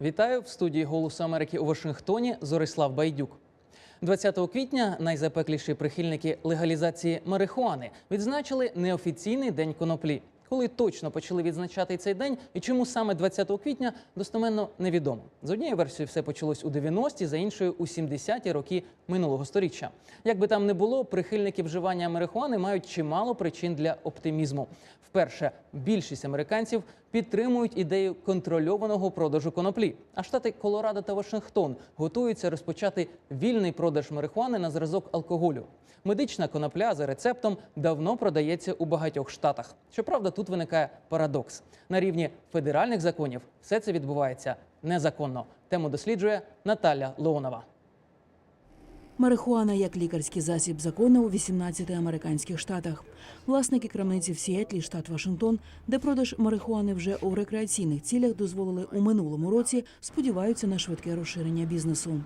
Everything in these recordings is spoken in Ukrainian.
Вітаю в студії Голосу Америки у Вашингтоні. Зорислав Байдюк. 20 квітня найзапекліші прихильники легалізації марихуани відзначили неофіційний день коноплі. Коли точно почали відзначати цей день і чому саме 20 квітня достеменно невідомо. З однією версією все почалось у 90-ті, за іншою у 70-ті роки минулого сторіччя. Як би там не було, прихильники вживання марихуани мають чимало причин для оптимізму. Вперше більшість американців підтримують ідею контрольованого продажу коноплі. А штати Колорадо та Вашингтон готуються розпочати вільний продаж марихуани на зразок алкоголю. Медична конопля за рецептом давно продається у багатьох штатах. Щоправда, тут виникає парадокс. На рівні федеральних законів все це відбувається незаконно. Тему досліджує Наталя Леонова. Марихуана як лікарський засіб закону у 18 американських штатах. Власники крамниці в Сіетлі, штат Вашингтон, де продаж марихуани вже у рекреаційних цілях дозволили у минулому році, сподіваються на швидке розширення бізнесу.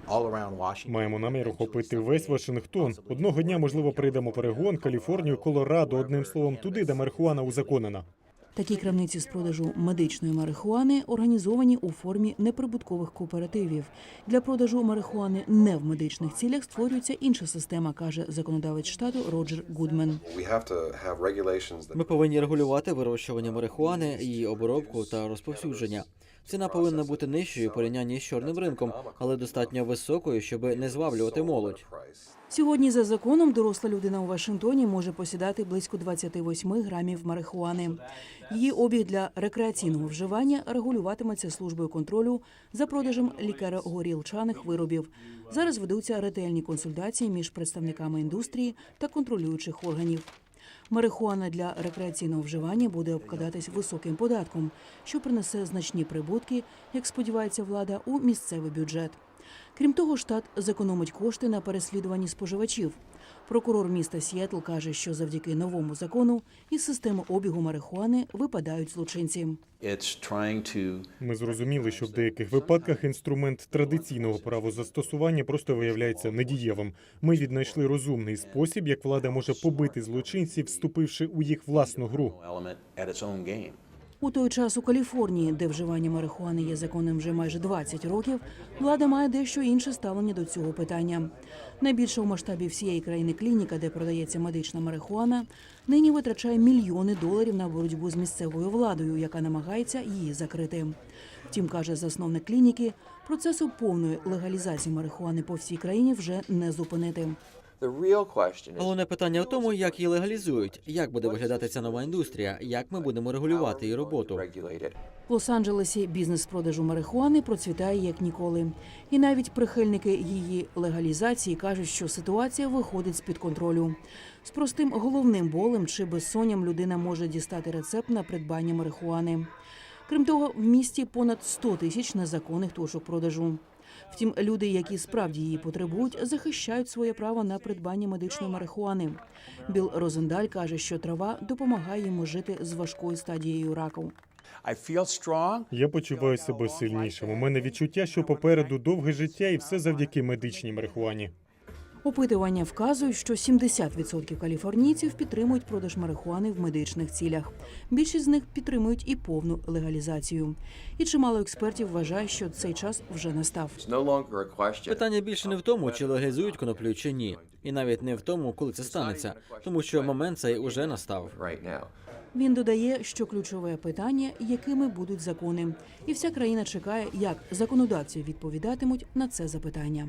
Маємо намір охопити весь Вашингтон. Одного дня, можливо, прийдемо Перегон, Каліфорнію, Колорадо, одним словом, туди, де марихуана узаконена. Такі крамниці з продажу медичної марихуани організовані у формі неприбуткових кооперативів. Для продажу марихуани не в медичних цілях створюється інша система, каже законодавець штату Роджер Гудмен. Ми повинні регулювати вирощування марихуани, її обробку та розповсюдження. Ціна повинна бути нижчою порівнянні з чорним ринком, але достатньо високою, щоб не зваблювати молодь. Сьогодні за законом доросла людина у Вашингтоні може посідати близько 28 грамів марихуани. Її обіг для рекреаційного вживання регулюватиметься службою контролю за продажем лікаро-горілчаних виробів. Зараз ведуться ретельні консультації між представниками індустрії та контролюючих органів. Марихуана для рекреаційного вживання буде обкладатись високим податком, що принесе значні прибутки, як сподівається влада, у місцевий бюджет. Крім того, штат зекономить кошти на переслідуванні споживачів. Прокурор міста Сіетл каже, що завдяки новому закону із системи обігу марихуани випадають злочинці. Ми зрозуміли, що в деяких випадках інструмент традиційного правозастосування просто виявляється недієвим. Ми віднайшли розумний спосіб, як влада може побити злочинців, вступивши у їх власну гру. У той час у Каліфорнії, де вживання марихуани є законом вже майже 20 років, влада має дещо інше ставлення до цього питання. Найбільша у масштабі всієї країни клініка, де продається медична марихуана, нині витрачає мільйони доларів на боротьбу з місцевою владою, яка намагається її закрити. Втім, каже засновник клініки, процесу повної легалізації марихуани по всій країні вже не зупинити. The real Головне питання в тому, як її легалізують, як буде виглядати ця нова індустрія, як ми будемо регулювати її роботу. regulate. В Лос-Анджелесі бізнес продажу марихуани процвітає як ніколи. І навіть прихильники її легалізації кажуть, що ситуація виходить з під контролю. З простим головним болем чи безсонням людина може дістати рецепт на придбання марихуани. Крім того, в місті понад 100 тисяч незаконних точок продажу. Втім, люди, які справді її потребують, захищають своє право на придбання медичної марихуани. Біл Розендаль каже, що трава допомагає йому жити з важкою стадією раку. Я почуваю себе сильнішим. У мене відчуття, що попереду довге життя, і все завдяки медичній марихуані. Опитування вказують, що 70% каліфорнійців підтримують продаж марихуани в медичних цілях. Більшість з них підтримують і повну легалізацію. І чимало експертів вважає, що цей час вже настав. Питання більше не в тому, чи легалізують коноплю чи ні, і навіть не в тому, коли це станеться, тому що момент цей уже настав. Він додає, що ключове питання, якими будуть закони, і вся країна чекає, як законодавці відповідатимуть на це запитання.